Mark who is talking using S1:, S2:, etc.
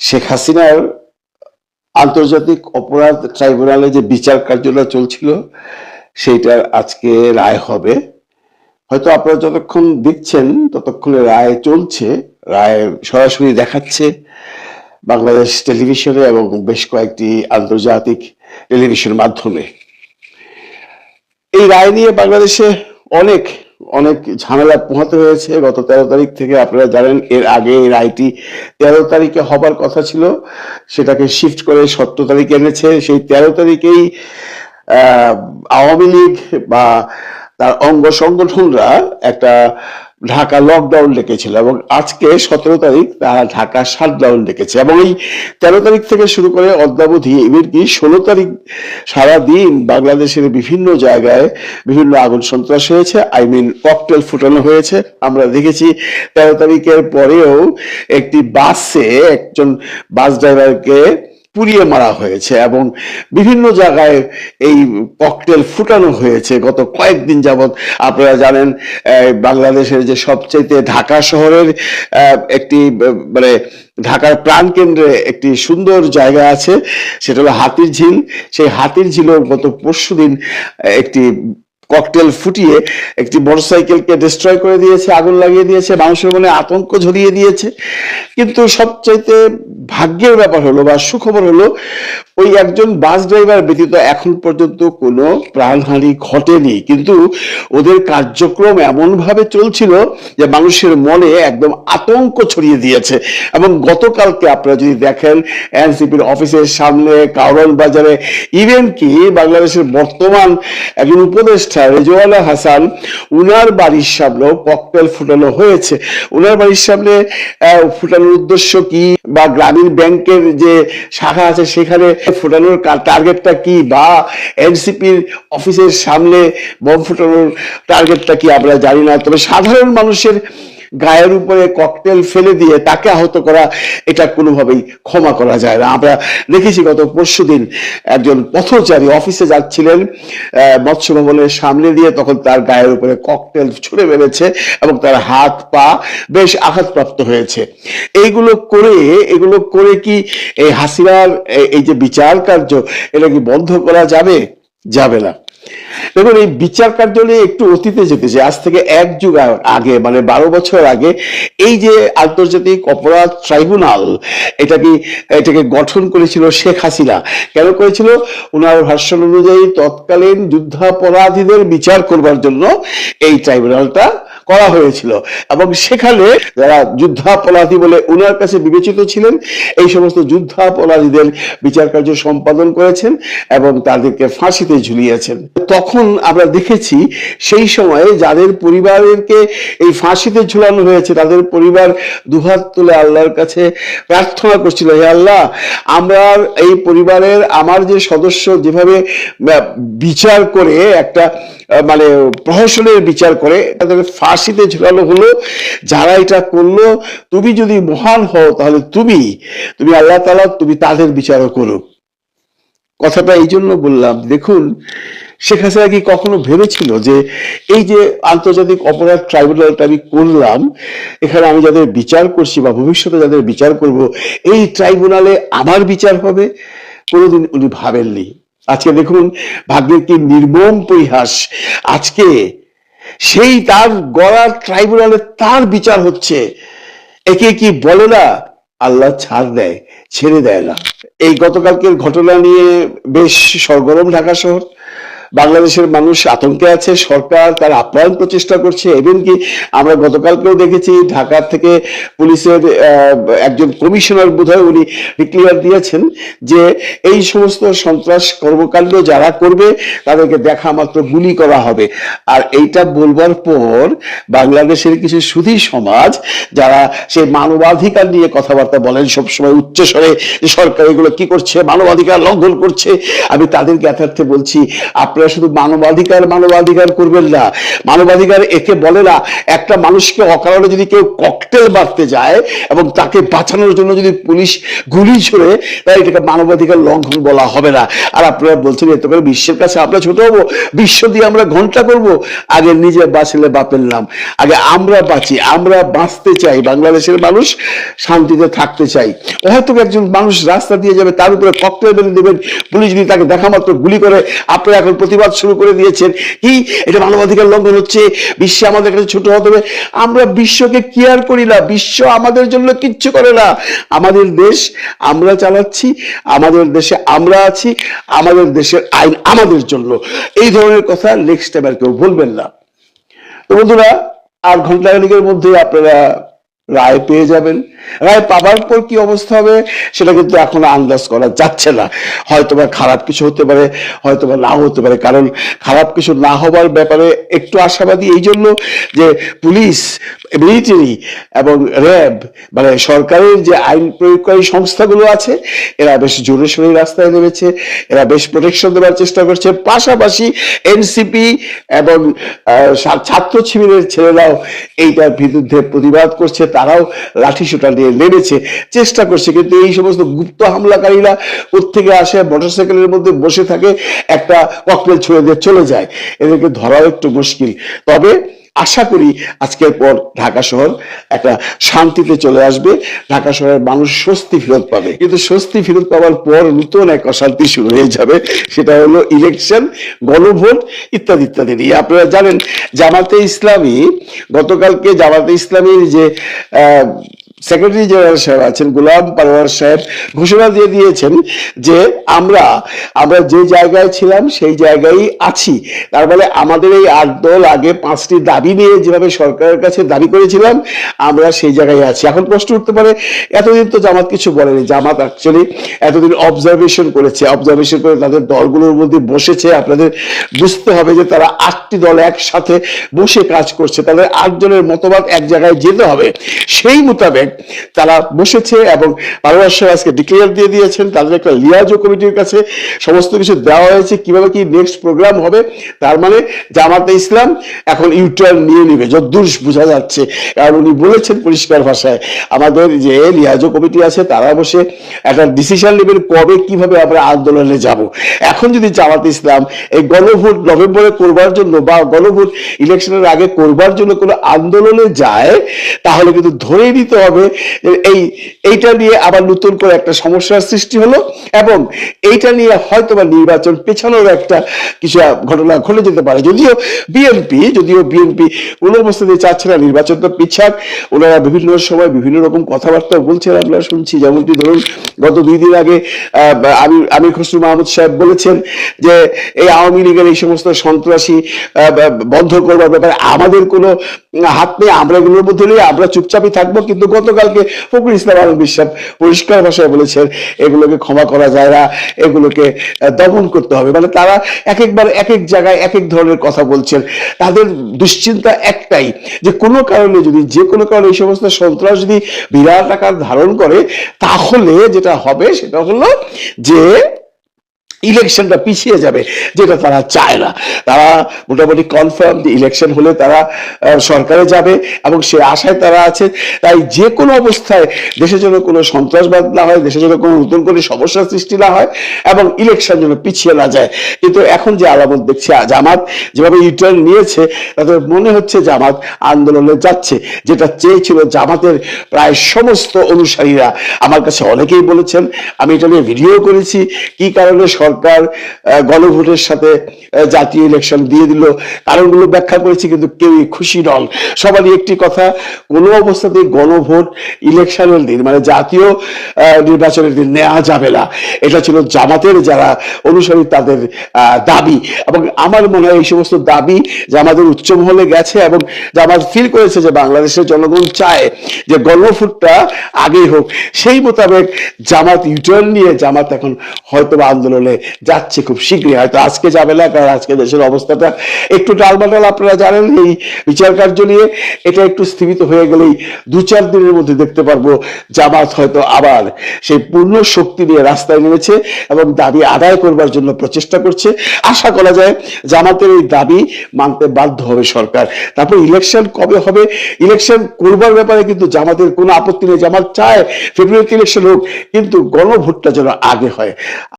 S1: শেখ হাসিনার আন্তর্জাতিক অপরাধ ট্রাইব্যুনালে যে বিচার কার্যটা চলছিল, সেইটার আজকে রায় হবে। হয়তো আপনারা যতক্ষণ দেখছেন, ততক্ষণে রায় চলছে, রায় সরাসরি দেখাচ্ছে বাংলাদেশ টেলিভিশনে এবং বেশ কয়েকটি আন্তর্জাতিক টেলিভিশন মাধ্যমে। এই রায় নিয়ে বাংলাদেশে অনেক অনেক ঝামেলা পোহাতে হয়েছে। গত তেরো তারিখ থেকে আপনারা জানেন, এর আগে এর আইটি তেরো তারিখে হবার কথা ছিল। সেটাকে শিফট করে সতেরো তারিখে এনেছে। সেই তেরো তারিখেই আওয়ামী লীগ বা তার অঙ্গ সংগঠনরা একটা ঢাকা লকডাউন ডেকেছিল এবং আজকে সতেরো তারিখ তারা ঢাকা শাটডাউন ডেকেছে এবং এই তেরো তারিখ থেকে শুরু করে অদ্যাবধি এমনকি ষোলো তারিখ সারাদিন বাংলাদেশের বিভিন্ন জায়গায় বিভিন্ন আগুন সন্ত্রাস হয়েছে আই মিন ককটেল ফুটানো হয়েছে। আমরা দেখেছি তেরো তারিখের পরেও একটি বাসে একজন বাস ড্রাইভারকে পুড়িয়ে মারা হয়েছে এবং বিভিন্ন জায়গায় এই ককটেল ফুটানো হয়েছে। গত কয়েকদিন যাবৎ আপনারা জানেন বাংলাদেশের যে সবচেয়ে ঢাকা শহরের একটি মানে ঢাকার প্রাণকেন্দ্রে একটি সুন্দর জায়গা আছে সেটা হলো হাতির ঝিল সেই হাতির ঝিলও গত পরশুদিন আহ, একটি ককটেল ফুটিয়ে একটি মোটরসাইকেলকে ডিস্ট্রয় করে দিয়েছে, আগুন লাগিয়ে দিয়েছে, মানুষের মনে আতঙ্ক ঝরিয়ে দিয়েছে। কিন্তু সবচাইতে ভাগ্যের ব্যাপার হলো বা সুখবর হলো, ওই একজন বাস ড্রাইভার ব্যতীত এখন পর্যন্ত কোনো প্রাণহানি ঘটেনি। কিন্তু ওদের কার্যক্রম এমন ভাবে চলছিল যে মানুষের মনে একদম আতঙ্ক ছড়িয়ে দিয়েছে। এবং গতকালকে আপনারা যদি দেখেন, এনসিপির অফিসের সামনে কাউরন বাজারে ইভেন কি বাংলাদেশের বর্তমান একজন উপদেষ্টা রেজওয়ালা হাসান, উনার বাড়ির সামনেও ককটেল ফুটানো হয়েছে। উনার বাড়ির সামনে ফুটানোর উদ্দেশ্য কি? বা গ্রামীণ ব্যাংকের যে শাখা আছে, সেখানে ফুটানোর টার্গেটটা কি? বা এনসিপির অফিসের সামনে বোম ফুটানোর টার্গেটটা কি? আমরা জানি না। তবে সাধারণ মানুষের গায়ের উপরে ককটেল ফেলে দিয়ে তাকে আহত করা, এটা কোনোভাবেই ক্ষমা করা যায় না। আমরা দেখেছি গত পরশু দিন একজন পথচারী অফিসে যাচ্ছিলেন মৎস্য ভবনের সামনে দিয়ে তখন তার গায়ের উপরে ককটেল ছুড়ে মেরেছে এবং তার হাত পা বেশ আঘাতপ্রাপ্ত হয়েছে। এইগুলো করে, এগুলো করে কি এই হাসিনার এই যে বিচার কার্য, এটা কি বন্ধ করা যাবে? যাবে না। দেখুন, এই বিচার কার্য একটু অতীতে যেতে চাই। আজ থেকে এক যুগ আগে মানে বারো বছর আগে, এই যে আন্তর্জাতিক অপরাধ ট্রাইব্যুনাল, এটা কি, এটাকে গঠন করেছিল শেখ হাসিনা। কেন করেছিল? ওনার ভাষণ অনুযায়ী তৎকালীন যুদ্ধাপরাধীদের বিচার করবার জন্য এই ট্রাইব্যুনালটা করা হয়েছিল। এবং সেখানে যারা যুদ্ধাপরাধী বলে ওনার কাছে বিবেচিত ছিলেন, এই সমস্ত যুদ্ধাপরাধীদের বিচার কার্য সম্পাদন করেছেন এবং তাদেরকে ফাঁসিতে ঝুলিয়েছেন। তখন আমরা দেখেছি সেই সময়ে যাদের পরিবারকে এই ফাঁসিতে ঝুলানো হয়েছে, তাদের পরিবার দুহাত তুলে আল্লাহর কাছে প্রার্থনা করছিল, হে আল্লাহ, আমরা এই পরিবারের আমার যে সদস্য যেভাবে বিচার করে একটা মানে প্রহসনের বিচার করে তাদের ফাঁসিতে ঝুলানো হলো, যারা এটা করল, তুমি যদি মহান হও, তাহলে তুমি তুমি আল্লাহ তালা তুমি তাদের বিচারও করো। কথাটা এই জন্য বললাম, দেখুন, শেখ হাসিনা কি কখনো ভেবেছিল যে এই যে আন্তর্জাতিক অপরাধ ট্রাইব্যুনালটা আমি করলাম, এখানে আমি যাদের বিচার করছি বা ভবিষ্যতে যাদের বিচার করব, এই ট্রাইব্যুনালে আমার বিচার হবে? কোনোদিন উনি ভাবেননি। আজকে দেখুন, ভাগ্যের কি নির্মম পরিহাস। আজকে সেই তার গড়ার ট্রাইব্যুনালে তার বিচার হচ্ছে। একে কি বলে না? আল্লাহ ছাড় দেয়, ছেড়ে দেয় না। এই গতকালকের ঘটনা নিয়ে বেশ সরগরম ঢাকা শহর। বাংলাদেশের মানুষ আতঙ্কে আছে, সরকার তার আপ্যায়ন প্রচেষ্টা করছে। এমনকি আমরা গতকালকেও দেখেছি ঢাকা থেকে পুলিশের একজন কমিশনার বোধহয় উনি ডিক্লিয়ার দিয়েছেন যে এই সমস্ত সন্ত্রাস কর্মকাণ্ড যারা করবে, তাদেরকে দেখা মাত্র গুলি করা হবে। আর এইটা বলবার পর বাংলাদেশের কিছু সুধী সমাজ যারা সেই মানবাধিকার নিয়ে কথাবার্তা বলেন, সবসময় উচ্চস্বরে সরকার এগুলো কি করছে, মানবাধিকার লঙ্ঘন করছে, আমি তাদের জ্ঞাতার্থে বলছি, আপনারা আপনারা শুধু মানবাধিকার মানবাধিকার করবেন না। মানবাধিকার একে বলে না, একটা মানুষকে অকারণে যদি কেউ ককটেল মারতে যায় এবং তাকে বাঁচানোর জন্য যদি পুলিশ গুলি ছুড়ে তাই এটাকে মানবাধিকার লঙ্ঘন বলা হবে না। আর আপনারা বলছেন, এত করে বিশ্বের কাছে আমরা ছোট হব, বিশ্ব দিয়ে আমরা ঘণ্টা করব। আগে নিজে বাঁচলে বাপের নাম। আগে আমরা বাঁচি, আমরা বাঁচতে চাই, বাংলাদেশের মানুষ শান্তিতে থাকতে চাই। হয়তো একজন মানুষ রাস্তা দিয়ে যাবে, তার উপরে ককটেল মেরে দেবেন, পুলিশ যদি তাকে দেখা মাত্র গুলি করে, আপনারা এখন প্রতিবাদ শুরু করে দিয়েছেন। কি? এটা মানবাধিকার লঙ্ঘন হচ্ছে। বিশ্বে আমাদের কাছে ছোট হতে হবে। আমরা বিশ্বকে কেয়ার করি না। বিশ্ব আমাদের জন্য কিচ্ছু করে না। আমাদের দেশ আমরা চালাচ্ছি। আমাদের দেশে আমরা আছি। আমাদের দেশের আইন আমাদের জন্য। এই ধরনের কথা নেক্সট টাইম আর কেউ বলবেন না। তো বন্ধুরা আট ঘণ্টা মধ্যে আপনারা রায় পেয়ে যাবেন। রায় পাবার পর কি অবস্থা হবে, সেটা কিন্তু এখন আন্দাজ করা যাচ্ছে না। হয়তো বা খারাপ কিছু হতে পারে হয়তো বা নাও হতে পারে। কারণ খারাপ কিছু না হবার ব্যাপারে একটু আশাবাদী এই জন্য যে পুলিশ, মিলিটারি এবং র্যাব মানে সরকারের যে আইন প্রয়োগকারী সংস্থাগুলো আছে, এরা বেশ জোরে সোরে রাস্তায় নেমেছে, এরা বেশ প্রোটেকশন দেওয়ার চেষ্টা করছে। পাশাপাশি এনসিপি এবং ছাত্র শিবিরের ছেলেরাও এইটার বিরুদ্ধে প্রতিবাদ করছে, তারাও লাঠি নিয়ে নেমেছে চেষ্টা করছে, কিন্তু এই সমস্ত গুপ্ত হামলাকারীরা কোথেকে আসে মোটরসাইকেলের মধ্যে বসে থাকে, একটা ককটেল ছুড়ে দিয়ে চলে যায়। এদেরকে ধরাও একটু মুশকিল। তবে আশা করি আজকের পর ঢাকা শহর একটা শান্তিতে চলে আসবে, ঢাকা শহরের মানুষ স্বস্তি ফেরত পাবে। কিন্তু স্বস্তি ফেরত পাওয়ার পর নতুন এক অশান্তি শুরু হয়ে যাবে, সেটা হলো ইলেকশন গণভোট ইত্যাদি ইত্যাদি নিয়ে। আপনারা জানেন, জামাতে ইসলামী, গতকালকে জামাতে ইসলামীর যে সেক্রেটারি জেনারেল সাহেব আছেন, গোলাম পারওয়ার সাহেব ঘোষণা দিয়ে দিয়েছেন যে আমরা আমরা যে জায়গায় ছিলাম সেই জায়গায় আছি। তার মানে আমাদের এই আট দল আগে পাঁচটি দাবি নিয়ে যেভাবে সরকারের কাছে দাবি করেছিলাম, আমরা সেই জায়গায় আছি। এখন প্রশ্ন উঠতে পারে, এতদিন তো জামাত কিছু বলেনি। জামাত অ্যাকচুয়ালি এতদিন অবজারভেশন করেছে। অবজারভেশন করে তাদের দলগুলোর মধ্যে বসেছে। আপনাদের বুঝতে হবে যে তারা আটটি দল একসাথে বসে কাজ করছে। তাদের আটজনের মতবাদ এক জায়গায় যেতে হবে। সেই মোতাবেক তারা বসেছে এবং সাহেব আজকে ডিক্লেয়ার দিয়ে দিয়েছেন, তাদের একটা লিয়াজো কমিটির কাছে সমস্ত কিছু দেওয়া হয়েছে, কীভাবে কি নেক্সট প্রোগ্রাম হবে, তার মানে জামাতে ইসলাম এখন ইউটার্ন নিয়ে নিবে, যদ্দূর বোঝা যাচ্ছে। কারণ উনি বলেছেন পরিষ্কার ভাষায়, আমাদের যে লিয়াজো কমিটি আছে, তারা বসে একটা ডিসিশন নেবেন কবে, কীভাবে আমরা আন্দোলনে যাব। এখন যদি জামাতে ইসলাম এই গণভোট নভেম্বরে করবার জন্য বা গণভোট ইলেকশনের আগে করবার জন্য কোনো আন্দোলনে যায়, তাহলে কিন্তু ধরেই নিতে হবে যে এই, এইটা নিয়ে আবার নতুন করে একটা সমস্যার সৃষ্টি হলো এবং এইটা নিয়ে হয়তো বা নির্বাচন পেছানোর একটা কিছু ঘটনা ঘটে যেতে পারে। যদিও বিএনপি যদিও বিএনপি কোনো অবস্থাতে চাচ্ছে না, নির্বাচন তো পিছাক। ওনারা বিভিন্ন সময় বিভিন্ন রকম কথাবার্তা বলছেন, আমরা শুনছি। যেমনটি ধরুন, গত দুই দিন আগে আমি, আমির খসরু মাহমুদ সাহেব বলেছেন যে, এই আওয়ামী লীগের এই সমস্ত সন্ত্রাসী বন্ধ করবার ব্যাপারে আমাদের কোনো হাত নেই, আমরা এগুলোর মধ্যে আমরা চুপচাপই থাকব। কিন্তু গতকালকে ফখরুল ইসলাম আলম বিশ্বাস পরিষ্কার ভাষায় বলেছেন, এগুলোকে ক্ষমা করা যায় না, এগুলোকে দমন করতে হবে। মানে তারা এক একবার এক এক জায়গায় এক এক ধরনের কথা বলছেন। তাদের দুশ্চিন্তা একটাই, যে কোনো কারণে যদি, যে কোনো কারণে এই সমস্ত সন্ত্রাস যদি বিরাট আকার ধারণ করে, তাহলে যেটা হবে সেটা হলো যে ইলেকশনটা পিছিয়ে যাবে, যেটা তারা চায় না। তারা মোটামুটি কনফার্ম যে ইলেকশন হলে তারা সরকারে যাবে এবং সে আশায় তারা আছে। তাই যে কোনো অবস্থায় দেশের জন্য কোনো সন্ত্রাসবাদ না হয় দেশের জন্য কোনো নতুন কোনো সমস্যার সৃষ্টি না হয় এবং ইলেকশন যেন পিছিয়ে না যায়। কিন্তু এখন যে আলামত দেখছি জামাত যেভাবে ইউটার্ন নিয়েছে তাদের মনে হচ্ছে জামাত আন্দোলনে যাচ্ছে। যেটা চেয়েছিল জামাতের প্রায় সমস্ত অনুসারীরা। আমার কাছে অনেকেই বলেছেন, আমি এটা নিয়ে ভিডিও করেছি। কি কারণে সরকার গণভোটের সাথে জাতীয় ইলেকশন দিয়ে দিল। কারণগুলো ব্যাখ্যা করেছি, কিন্তু কেউই খুশি নন। সবারই একটি কথা, কোনো অবস্থাতেই গণভোট ইলেকশনের দিন মানে জাতীয় নির্বাচনের দিন নেওয়া যাবে না। এটা ছিল জামাতের যারা অনুসারী, তাদের দাবি। এবং আমার মনে হয় এই সমস্ত দাবি জামাতের উচ্চ মহলে গেছে এবং জামাত ফিল করেছে যে বাংলাদেশের জনগণ চায় যে গণভোটটা আগেই হোক। সেই মোতাবেক জামাত ইউটার্ন নিয়ে, জামাত এখন হয়তো আন্দোলনে যাচ্ছে খুব শীঘ্রই। হয়তো আজকে যাবে না, কারণ আজকে দেশের অবস্থাটা একটু টালমাটাল, আপনারা জানেন এই বিচার কার্য নিয়ে এটা একটু স্থিমিত হয়ে গেলেই দু চার দিনের মধ্যে দেখতে পারব জামাত হয়তো আবার সেই পূর্ণ শক্তি নিয়ে রাস্তায় নেমেছে এবং দাবি আদায় করবার জন্য প্রচেষ্টা করছে। আশা করা যায় জামাতের এই দাবি মানতে বাধ্য হবে সরকার। তারপর ইলেকশন কবে হবে? ইলেকশন করবার ব্যাপারে কিন্তু জামাতের কোনো আপত্তি নেই। জামাত চায় ফেব্রুয়ারিতে ইলেকশন হোক, কিন্তু গণভোটটা যেন আগে হয়।